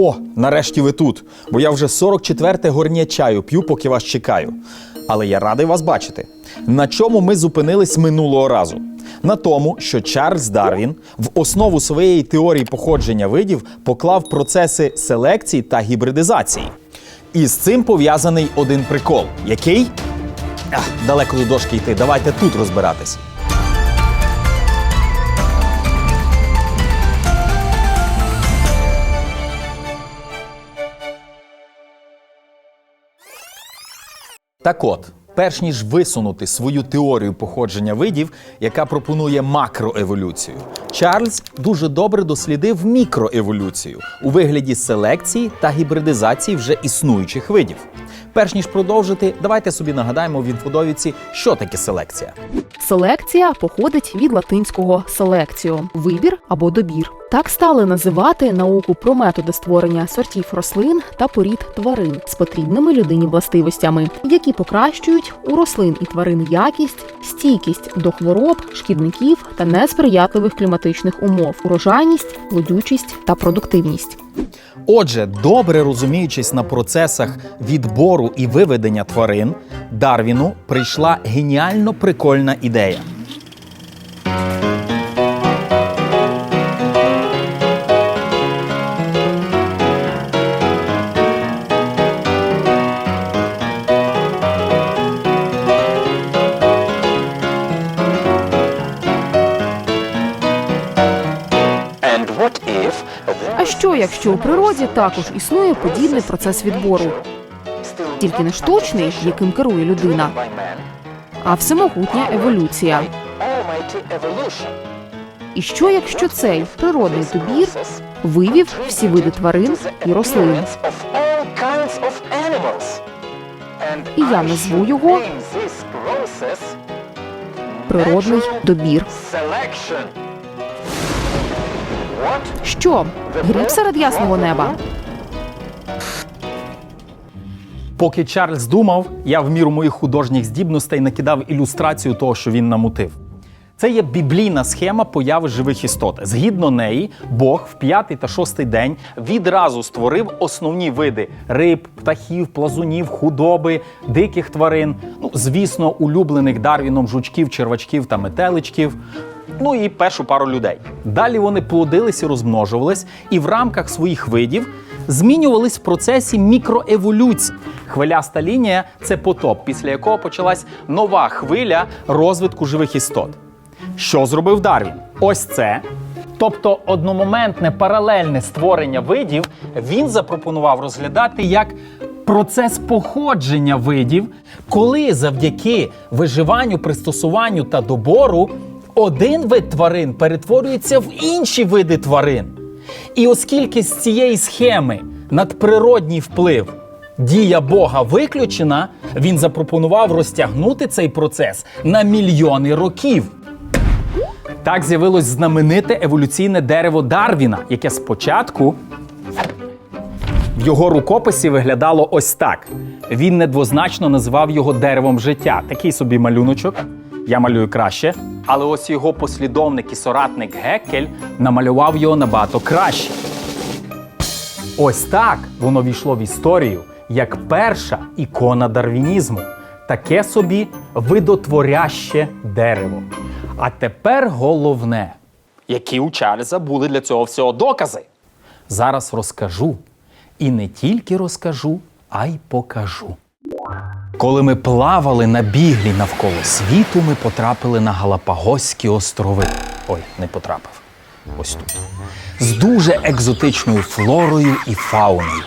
О, нарешті ви тут. Бо я вже 44-те горнє чаю п'ю, поки вас чекаю. Але я радий вас бачити. На чому ми зупинились минулого разу? На тому, що Чарльз Дарвін в основу своєї теорії походження видів поклав процеси селекції та гібридизації. І з цим пов'язаний один прикол. Який? Ах, далеко до дошки йти. Давайте тут розбиратись. Так от, перш ніж висунути свою теорію походження видів, яка пропонує макроеволюцію, Чарльз дуже добре дослідив мікроеволюцію у вигляді селекції та гібридизації вже існуючих видів. Перш ніж продовжити, давайте собі нагадаємо в інфодовідці, що таке селекція. Селекція походить від латинського селекціо вибір або добір. Так стали називати науку про методи створення сортів рослин та порід тварин з потрібними людині властивостями, які покращують у рослин і тварин якість, стійкість до хвороб, шкідників та несприятливих кліматичних умов, урожайність, плодючість та продуктивність. Отже, добре розуміючись на процесах відбору і виведення тварин, Дарвіну прийшла геніально прикольна ідея. Що, у природі також існує подібний процес відбору, тільки не штучний, яким керує людина, а всемогутня еволюція? І що, якщо цей природний добір вивів всі види тварин і рослин? І я назву його Природний добір. Що гріб серед ясного неба? Поки Чарльз думав, я в міру моїх художніх здібностей накидав ілюстрацію того, що він намутив. Це є біблійна схема появи живих істот. Згідно неї, Бог в п'ятий та шостий день відразу створив основні види риб, птахів, плазунів, худоби, диких тварин, ну, звісно, улюблених Дарвіном жучків, червачків та метеличків. Ну і першу пару людей. Далі вони плодились і розмножувались, і в рамках своїх видів змінювались в процесі мікроеволюції. Хвиляста лінія це потоп, після якого почалась нова хвиля розвитку живих істот. Що зробив Дарвін? Ось це. Тобто одномоментне паралельне створення видів він запропонував розглядати як процес походження видів, коли завдяки виживанню, пристосуванню та добору один вид тварин перетворюється в інші види тварин. І оскільки з цієї схеми надприродній вплив дія Бога виключена, він запропонував розтягнути цей процес на мільйони років. Так з'явилось знамените еволюційне дерево Дарвіна, яке спочатку в його рукописі виглядало ось так. Він недвозначно називав його деревом життя. Такий собі малюночок. Я малюю краще. Але ось його послідовник і соратник Геккель намалював його набагато краще. Ось так воно війшло в історію як перша ікона дарвінізму. Таке собі видотворяще дерево. А тепер головне, які у Чарльза були для цього всього докази. Зараз розкажу. І не тільки розкажу, а й покажу. Коли ми плавали на біглі навколо світу, ми потрапили на Галапагоські острови. Ой, не потрапив. Ось тут. З дуже екзотичною флорою і фауною.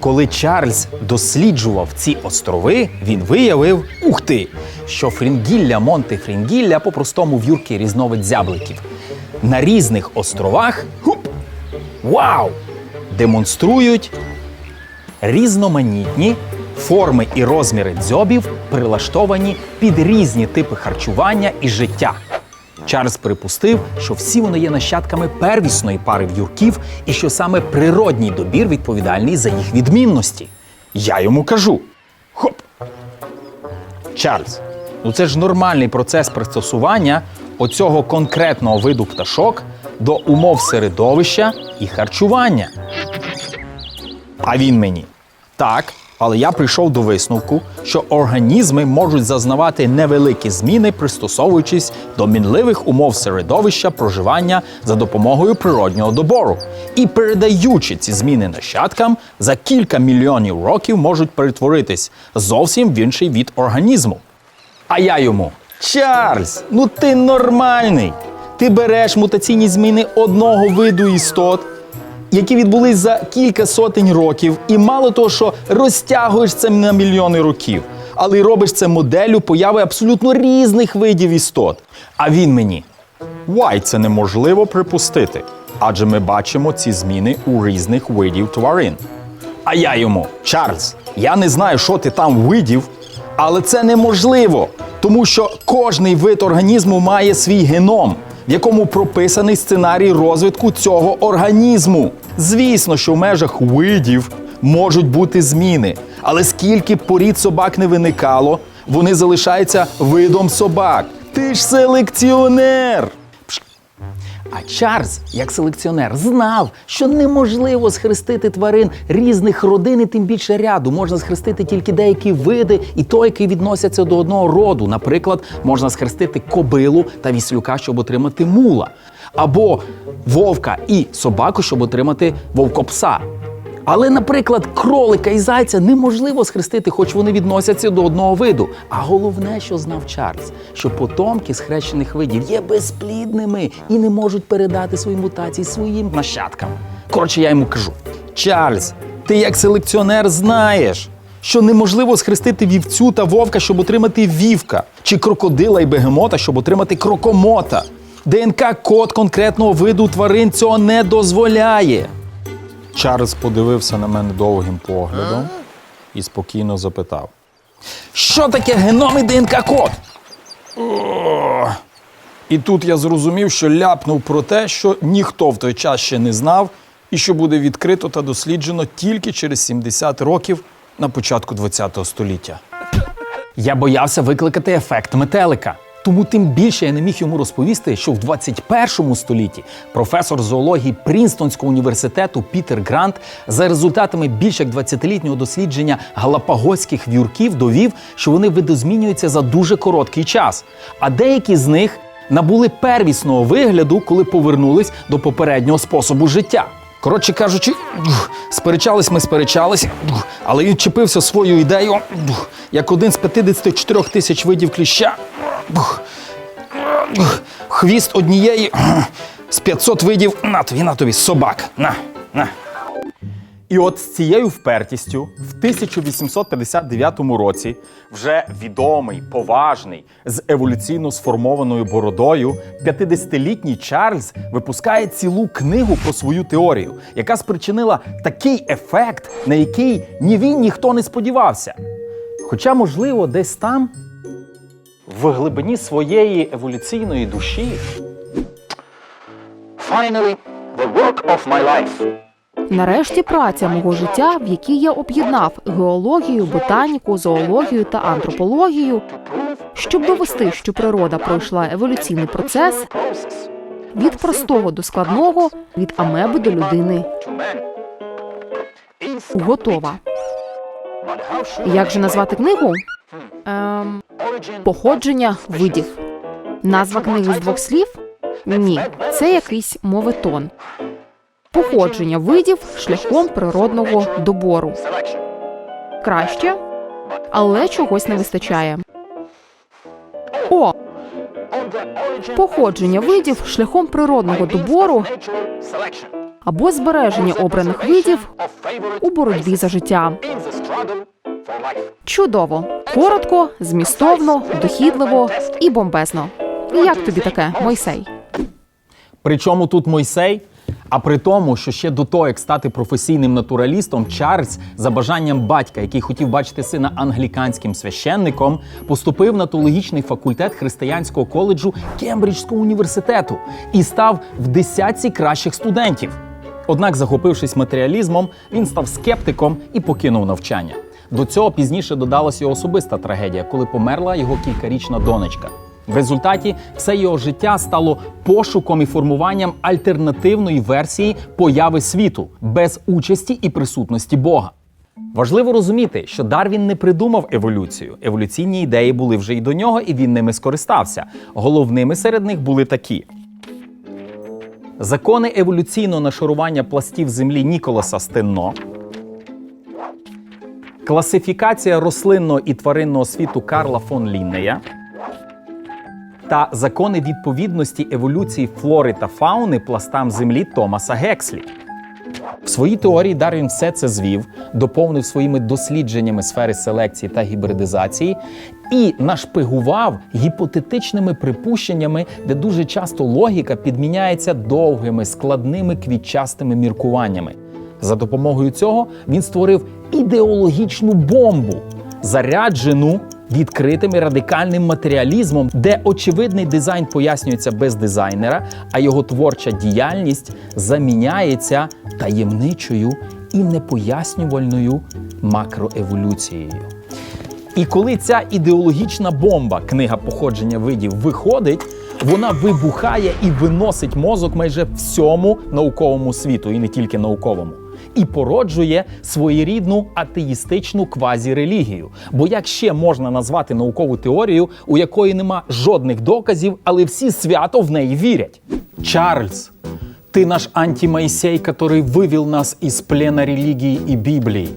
Коли Чарльз досліджував ці острови, він виявив, ух ти, що фрінгілля Монте Фрінгілля по-простому в'юрки різновид зябликів. На різних островах хуп, вау! демонструють різноманітні форми і розміри дзьобів, прилаштовані під різні типи харчування і життя. Чарльз припустив, що всі вони є нащадками первісної пари в'юрків і що саме природній добір відповідальний за їх відмінності. Я йому кажу: хоп! Чарльз, ну це ж нормальний процес пристосування оцього конкретного виду пташок до умов середовища і харчування. А він мені. Так, але я прийшов до висновку, що організми можуть зазнавати невеликі зміни, пристосовуючись до мінливих умов середовища проживання за допомогою природнього добору. І передаючи ці зміни нащадкам, за кілька мільйонів років можуть перетворитись зовсім в інший від організму. А я йому: Чарльз, ну ти нормальний. Ти береш мутаційні зміни одного виду істот, які відбулись за кілька сотень років, і мало того, що розтягуєш це на мільйони років, але й робиш це моделлю появи абсолютно різних видів істот. А він мені. Вай, це неможливо припустити. Адже ми бачимо ці зміни у різних видів тварин. А я йому, Чарльз, я не знаю, що ти там видів, але це неможливо, тому що кожний вид організму має свій геном, в якому прописаний сценарій розвитку цього організму. Звісно, що в межах видів можуть бути зміни, але скільки порід собак не виникало, вони залишаються видом собак. Ти ж селекціонер. А Чарльз, як селекціонер, знав, що неможливо схрестити тварин різних родин і тим більше ряду. Можна схрестити тільки деякі види, і той, який відносяться до одного роду. Наприклад, можна схрестити кобилу та віслюка, щоб отримати мула, або вовка і собаку, щоб отримати вовкопса. Але, наприклад, кролика і зайця неможливо схрестити, хоч вони відносяться до одного виду. А головне, що знав Чарльз, що потомки схрещених видів є безплідними і не можуть передати свої мутації своїм нащадкам. Коротше, я йому кажу: Чарльз, ти як селекціонер знаєш, що неможливо схрестити вівцю та вовка, щоб отримати вівка, чи крокодила і бегемота, щоб отримати крокомота. ДНК-код конкретного виду тварин цього не дозволяє. Чарльз подивився на мене довгим поглядом і спокійно запитав: Що таке геном і ДНК-код? І тут я зрозумів, що ляпнув про те, що ніхто в той час ще не знав, і що буде відкрито та досліджено тільки через 70 років на початку ХХ століття. Я боявся викликати ефект метелика. Тому тим більше я не міг йому розповісти, що в 21 столітті професор зоології Прінстонського університету Пітер Грант за результатами більш як 20-літнього дослідження галапагоських в'юрків довів, що вони видозмінюються за дуже короткий час. А деякі з них набули первісного вигляду, коли повернулись до попереднього способу життя. Коротше кажучи, сперечались ми сперечались, але він чепився свою ідею, як один з 54 тисяч видів кліща. Хвіст однієї з 500 видів на тобі, на тобі, собак. На, на. І от з цією впертістю в 1859 році вже відомий, поважний, з еволюційно сформованою бородою 50-літній Чарльз випускає цілу книгу про свою теорію, яка спричинила такий ефект, на який ні він, ніхто не сподівався. Хоча, можливо, десь там, в глибині своєї еволюційної душі, Finally, the work of my life. Нарешті праця мого життя, в якій я об'єднав геологію, ботаніку, зоологію та антропологію, щоб довести, що природа пройшла еволюційний процес від простого до складного, від амеби до людини. Готова. Як же назвати книгу? Ем, походження видів. Назва книги з двох слів? Ні, це якийсь моветон. Походження видів шляхом природного добору. Краще, але чогось не вистачає. О, походження видів шляхом природного добору або збереження обраних видів у боротьбі за життя. Чудово, коротко, змістовно, дохідливо і бомбезно. Як тобі таке, Мойсей? Причому тут Мойсей? А при тому, що ще до того, як стати професійним натуралістом, Чарльз за бажанням батька, який хотів бачити сина англіканським священником, поступив на теологічний факультет християнського коледжу Кембриджського університету і став в десятці кращих студентів. Однак, захопившись матеріалізмом, він став скептиком і покинув навчання. До цього пізніше додалася його особиста трагедія, коли померла його кількарічна донечка. В результаті все його життя стало пошуком і формуванням альтернативної версії появи світу без участі і присутності Бога. Важливо розуміти, що Дарвін не придумав еволюцію. Еволюційні ідеї були вже й до нього, і він ними скористався. Головними серед них були такі: закони еволюційного нашарування пластів землі Ніколаса Стенно, класифікація рослинного і тваринного світу Карла фон Ліннея та закони відповідності еволюції флори та фауни пластам землі Томаса Гекслі. В своїй теорії Дарвін все це звів, доповнив своїми дослідженнями сфери селекції та гібридизації і нашпигував гіпотетичними припущеннями, де дуже часто логіка підміняється довгими, складними квітчастими міркуваннями. За допомогою цього він створив ідеологічну бомбу, заряджену відкритим і радикальним матеріалізмом, де очевидний дизайн пояснюється без дизайнера, а його творча діяльність заміняється таємничою і непояснювальною макроеволюцією. І коли ця ідеологічна бомба, книга походження видів, виходить, вона вибухає і виносить мозок майже всьому науковому світу, і не тільки науковому І породжує своєрідну атеїстичну квазірелігію. Бо як ще можна назвати наукову теорію, у якої нема жодних доказів, але всі свято в неї вірять? Чарльз, ти наш антимоисей, который вывел нас из плена религии и Библии.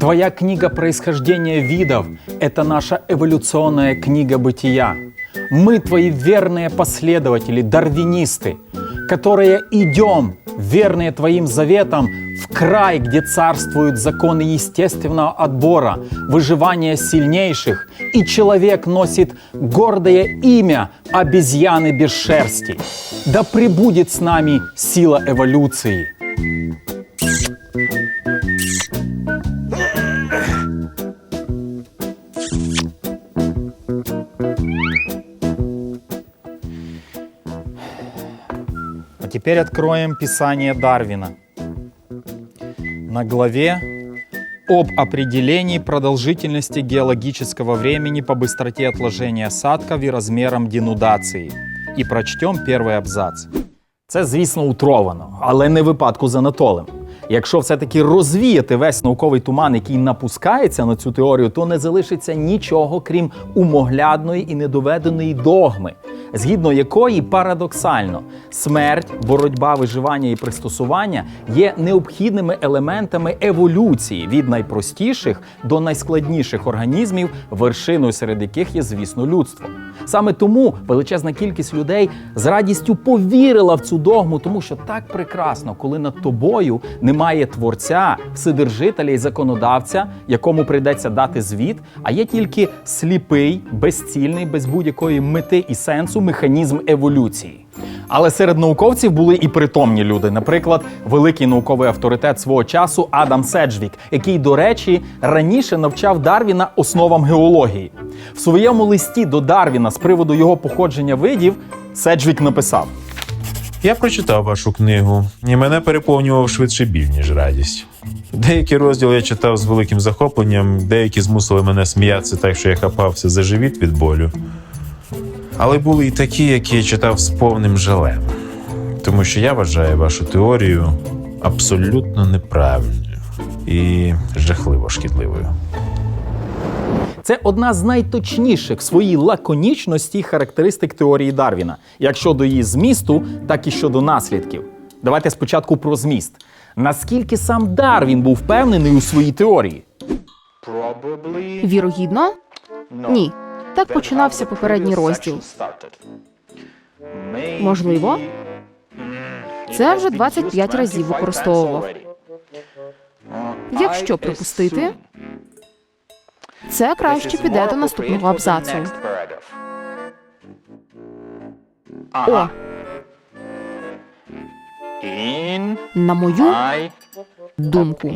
Твоя книга происхождения видов – это наша эволюционная книга бытия. Мы твои верные последователи, дарвинисты, которые идем, верные твоим заветам, в край, где царствуют законы естественного отбора, выживания сильнейших, и человек носит гордое имя обезьяны без шерсти. Да пребудет с нами сила эволюции. А теперь откроем Писание Дарвина. На главе об определении продолжительности геологического времени по быстроте отложения осадков и размерам денудации. І прочтем перший абзац. Це, звісно, утровано, але не випадку з Анатолем. Якщо все-таки розвіяти весь науковий туман, який напускається на цю теорію, то не залишиться нічого, крім умоглядної і недоведеної догми, згідно якої парадоксально смерть, боротьба, виживання і пристосування є необхідними елементами еволюції від найпростіших до найскладніших організмів, вершиною серед яких є, звісно, людство. Саме тому величезна кількість людей з радістю повірила в цю догму, тому що так прекрасно, коли над тобою немає творця, вседержителя і законодавця, якому прийдеться дати звіт, а є тільки сліпий, безцільний, без будь-якої мети і сенсу механізм еволюції. Але серед науковців були і притомні люди. Наприклад, великий науковий авторитет свого часу Адам Седжвік, який, до речі, раніше навчав Дарвіна основам геології. В своєму листі до Дарвіна з приводу його походження видів Седжвік написав: Я прочитав вашу книгу, і мене переповнював швидше біль, ніж радість. Деякі розділи я читав з великим захопленням, деякі змусили мене сміятися так, що я хапався за живіт від болю. Але були і такі, які я читав з повним жалем, тому що я вважаю вашу теорію абсолютно неправильною і жахливо шкідливою. Це одна з найточніших в своїй лаконічності характеристик теорії Дарвіна, як щодо її змісту, так і щодо наслідків. Давайте спочатку про зміст. Наскільки сам Дарвін був впевнений у своїй теорії? Вірогідно? Ні. Так починався попередній розділ. Можливо. Mm, Це вже has been 25 used разів 25 times використовував. Uh, Якщо припустити, Це краще піде до наступного абзацу. О, на мою думку.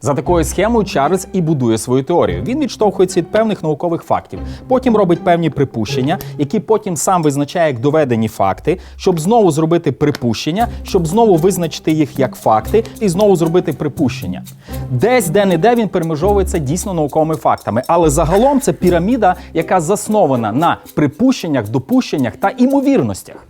За такою схемою Чарльз і будує свою теорію. Він відштовхується від певних наукових фактів, потім робить певні припущення, які потім сам визначає як доведені факти, щоб знову зробити припущення, щоб знову визначити їх як факти, і знову зробити припущення. Десь де-не-де він перемежовується дійсно науковими фактами, але загалом це піраміда, яка заснована на припущеннях, допущеннях та імовірностях.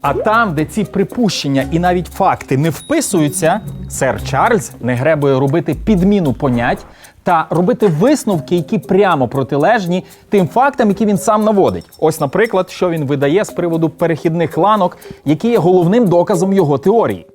А там, де ці припущення і навіть факти не вписуються, сер Чарльз не гребує робити підміну понять та робити висновки, які прямо протилежні тим фактам, які він сам наводить. Ось, наприклад, що він видає з приводу перехідних ланок, які є головним доказом його теорії.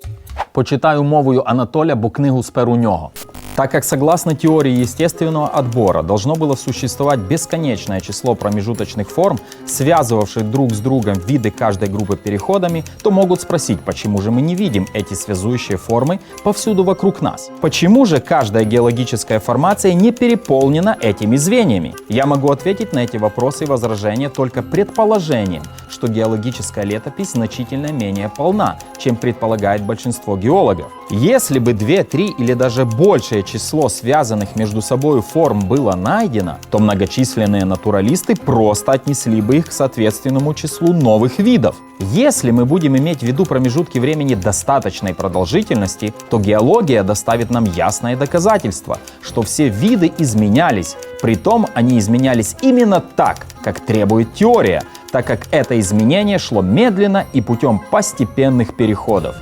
Почитаю мовою Анатоля, бо книгу спер у нього. Так как согласно теории естественного отбора должно было существовать бесконечное число промежуточных форм, связывавших друг с другом виды каждой группы переходами, то могут спросить, почему же мы не видим эти связующие формы повсюду вокруг нас? Почему же каждая геологическая формация не переполнена этими звеньями? Я могу ответить на эти вопросы и возражения только предположением, что геологическая летопись значительно менее полна, чем предполагает большинство геологов. Если бы две, три или даже большее число связанных между собой форм было найдено, то многочисленные натуралисты просто отнесли бы их к соответственному числу новых видов. Если мы будем иметь в виду промежутки времени достаточной продолжительности, то геология доставит нам ясное доказательство, что все виды изменялись, притом они изменялись именно так, как требует теория, так как это изменение шло медленно и путем постепенных переходов.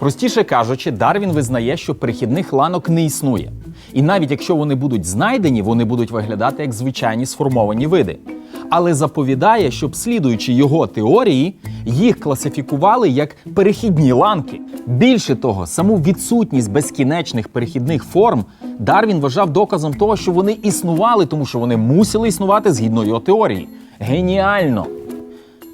Простіше кажучи, Дарвін визнає, що перехідних ланок не існує. І навіть якщо вони будуть знайдені, вони будуть виглядати як звичайні сформовані види. Але заповідає, щоб слідуючи його теорії, їх класифікували як перехідні ланки. Більше того, саму відсутність безкінечних перехідних форм Дарвін вважав доказом того, що вони існували, тому що вони мусили існувати згідно його теорії. Геніально!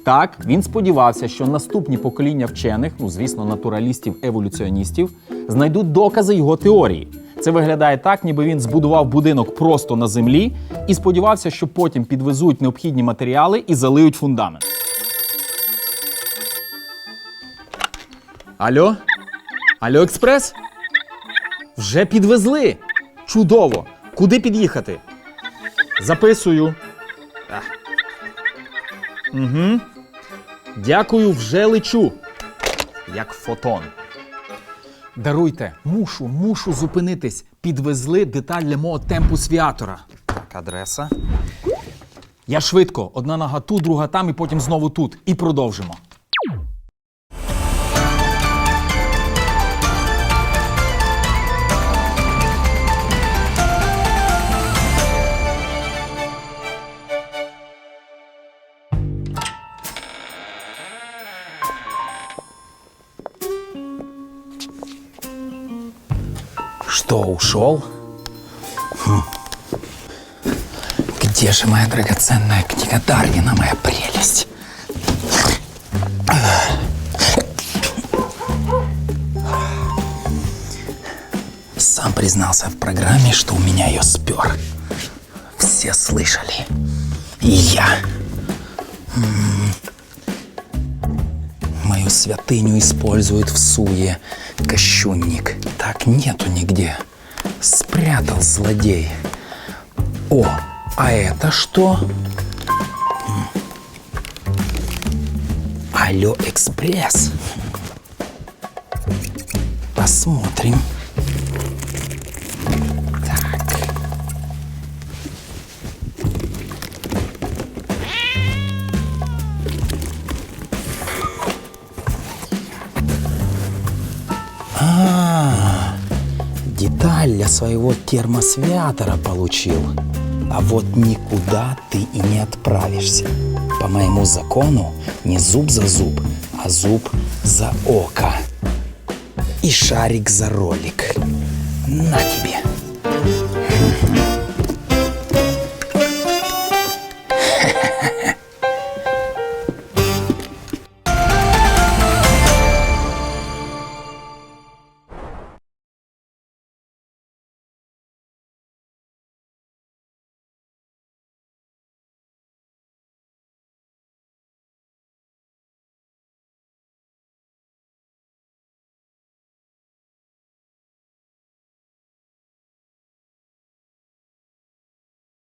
Так, він сподівався, що наступні покоління вчених, ну звісно, натуралістів-еволюціоністів, знайдуть докази його теорії. Це виглядає так, ніби він збудував будинок просто на землі і сподівався, що потім підвезуть необхідні матеріали і залиють фундамент. Алло? Алло, експрес? Вже підвезли. Чудово. Куди під'їхати? Записую. Угу. Дякую, вже лечу. Як фотон. Даруйте, мушу, мушу зупинитись. Підвезли деталь для мого темпу свіатора. Так, адреса. Я швидко. Одна нога тут, друга там, і потім знову тут. І продовжимо. Что, ушел? Хм. Где же моя драгоценная книга Дарвина, моя прелесть? Сам признался в программе, что у меня ее спер. Все слышали. И я. М. Мою святыню используют в суе. Кощунник. Так нету нигде. Спрятал злодей. О, а это что? Алло, экспресс. Посмотрим. Своего термосвятора получил. А вот никуда ты и не отправишься. По моему закону не зуб за зуб, а зуб за око. И шарик за ролик. На тебе.